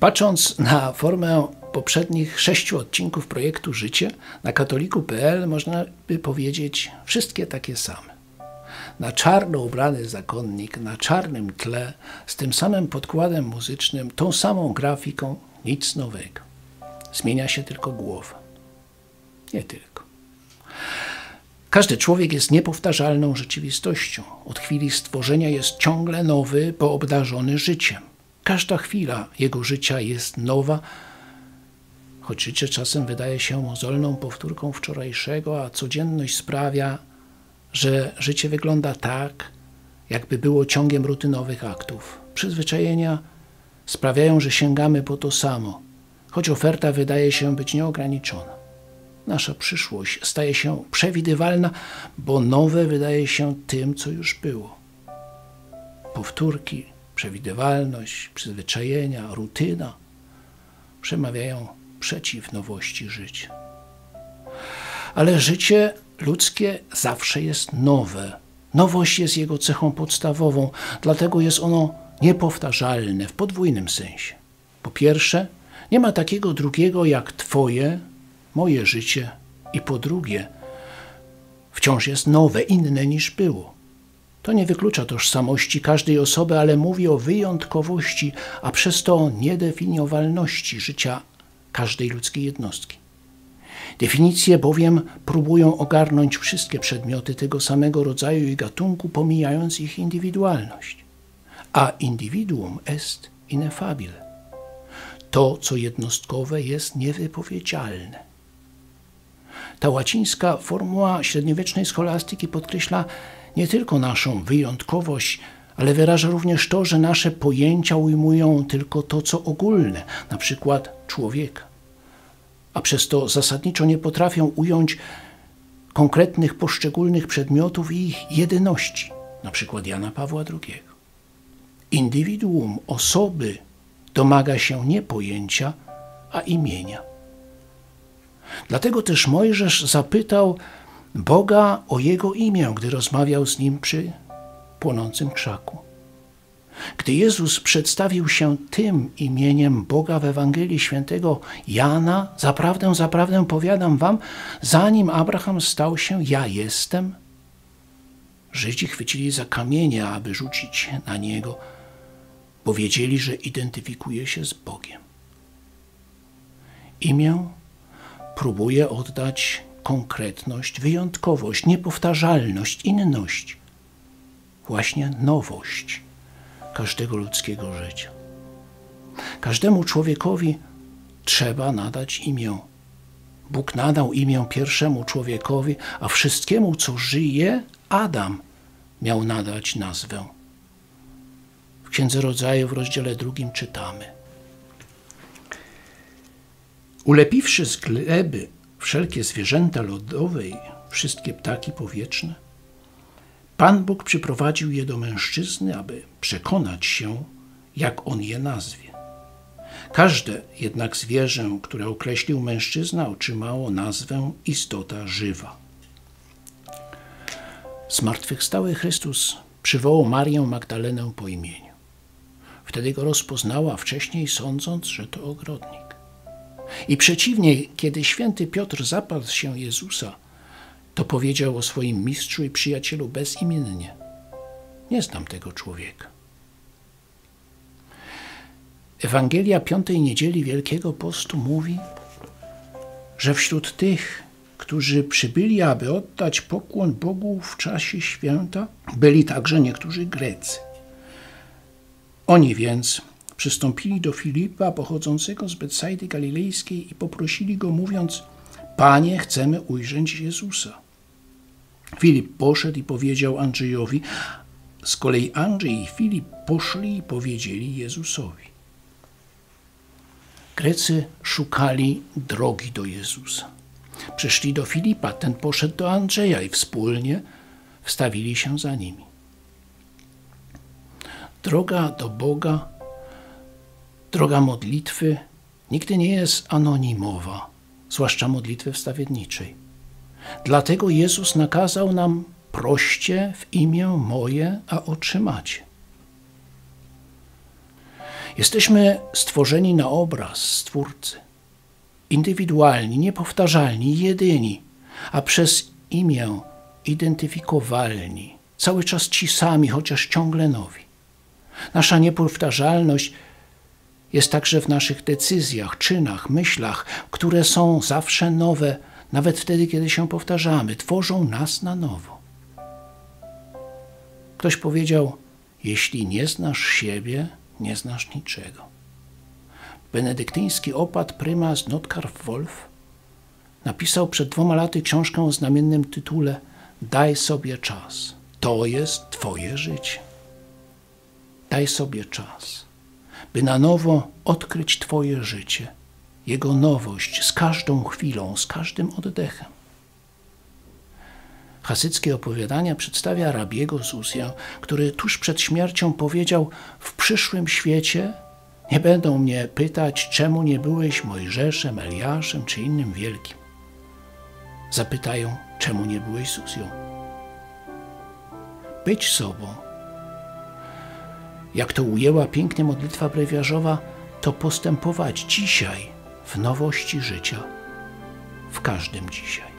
Patrząc na formę poprzednich sześciu odcinków projektu Życie, na katoliku.pl można by powiedzieć wszystkie takie same. Na czarno ubrany zakonnik, na czarnym tle, z tym samym podkładem muzycznym, tą samą grafiką, nic nowego. Zmienia się tylko głowa. Nie tylko. Każdy człowiek jest niepowtarzalną rzeczywistością. Od chwili stworzenia jest ciągle nowy, bo obdarzony życiem. Każda chwila jego życia jest nowa, choć życie czasem wydaje się mozolną powtórką wczorajszego, a codzienność sprawia, że życie wygląda tak, jakby było ciągiem rutynowych aktów. Przyzwyczajenia sprawiają, że sięgamy po to samo, choć oferta wydaje się być nieograniczona. Nasza przyszłość staje się przewidywalna, bo nowe wydaje się tym, co już było. Powtórki, przewidywalność, przyzwyczajenia, rutyna przemawiają przeciw nowości życia. Ale życie ludzkie zawsze jest nowe. Nowość jest jego cechą podstawową, dlatego jest ono niepowtarzalne w podwójnym sensie. Po pierwsze, nie ma takiego drugiego jak Twoje, moje życie, i po drugie, wciąż jest nowe, inne niż było. To nie wyklucza tożsamości każdej osoby, ale mówi o wyjątkowości, a przez to niedefiniowalności życia każdej ludzkiej jednostki. Definicje bowiem próbują ogarnąć wszystkie przedmioty tego samego rodzaju i gatunku, pomijając ich indywidualność. A indywiduum est ineffabile. To, co jednostkowe, jest niewypowiedzialne. Ta łacińska formuła średniowiecznej scholastyki podkreśla nie tylko naszą wyjątkowość, ale wyraża również to, że nasze pojęcia ujmują tylko to, co ogólne, na przykład człowieka, a przez to zasadniczo nie potrafią ująć konkretnych poszczególnych przedmiotów i ich jedyności, na przykład Jana Pawła II. Indywiduum osoby domaga się nie pojęcia, a imienia. Dlatego też Mojżesz zapytał Boga o jego imię, gdy rozmawiał z nim przy płonącym krzaku. Gdy Jezus przedstawił się tym imieniem Boga w Ewangelii Świętego Jana, zaprawdę, zaprawdę powiadam wam, zanim Abraham stał się, ja jestem. Żydzi chwycili za kamienie, aby rzucić na niego, bo wiedzieli, że identyfikuje się z Bogiem. Imię próbuje oddać konkretność, wyjątkowość, niepowtarzalność, inność, właśnie nowość każdego ludzkiego życia. Każdemu człowiekowi trzeba nadać imię. Bóg nadał imię pierwszemu człowiekowi, a wszystkiemu, co żyje, Adam miał nadać nazwę. W Księdze Rodzaju w rozdziale drugim czytamy. Ulepiwszy z gleby wszelkie zwierzęta lodowe i wszystkie ptaki powietrzne, Pan Bóg przyprowadził je do mężczyzny, aby przekonać się, jak on je nazwie. Każde jednak zwierzę, które określił mężczyzna, otrzymało nazwę istota żywa. Zmartwychwstały Chrystus przywołał Marię Magdalenę po imieniu. Wtedy go rozpoznała, wcześniej sądząc, że to ogrodnik. I przeciwnie, kiedy święty Piotr zapadł się Jezusa, to powiedział o swoim mistrzu i przyjacielu bezimiennie. Nie znam tego człowieka. Ewangelia piątej niedzieli Wielkiego Postu mówi, że wśród tych, którzy przybyli, aby oddać pokłon Bogu w czasie święta, byli także niektórzy Grecy. Oni więc przystąpili do Filipa pochodzącego z Betsajdy Galilejskiej i poprosili go, mówiąc: Panie, chcemy ujrzeć Jezusa. Filip poszedł i powiedział Andrzejowi, z kolei Andrzej i Filip poszli i powiedzieli Jezusowi. Grecy szukali drogi do Jezusa. Przyszli do Filipa, ten poszedł do Andrzeja i wspólnie wstawili się za nimi. Droga do Boga Droga modlitwy nigdy nie jest anonimowa, zwłaszcza modlitwy wstawienniczej. Dlatego Jezus nakazał nam proście w imię moje, a otrzymacie. Jesteśmy stworzeni na obraz Stwórcy. Indywidualni, niepowtarzalni, jedyni, a przez imię identyfikowalni, cały czas ci sami, chociaż ciągle nowi. Nasza niepowtarzalność jest także w naszych decyzjach, czynach, myślach, które są zawsze nowe, nawet wtedy, kiedy się powtarzamy, tworzą nas na nowo. Ktoś powiedział: Jeśli nie znasz siebie, nie znasz niczego. Benedyktyński opat prymas Notkarf Wolf napisał przed dwoma laty książkę o znamiennym tytule Daj sobie czas. To jest Twoje życie. Daj sobie czas, by na nowo odkryć Twoje życie, jego nowość z każdą chwilą, z każdym oddechem. Hasyckie opowiadania przedstawia rabiego Zuzję, który tuż przed śmiercią powiedział: W przyszłym świecie nie będą mnie pytać, czemu nie byłeś Mojżeszem, Eliaszem czy innym wielkim. Zapytają, czemu nie byłeś Zuzją. Być sobą. Jak to ujęła pięknie modlitwa brewiarzowa, to postępować dzisiaj w nowości życia, w każdym dzisiaj.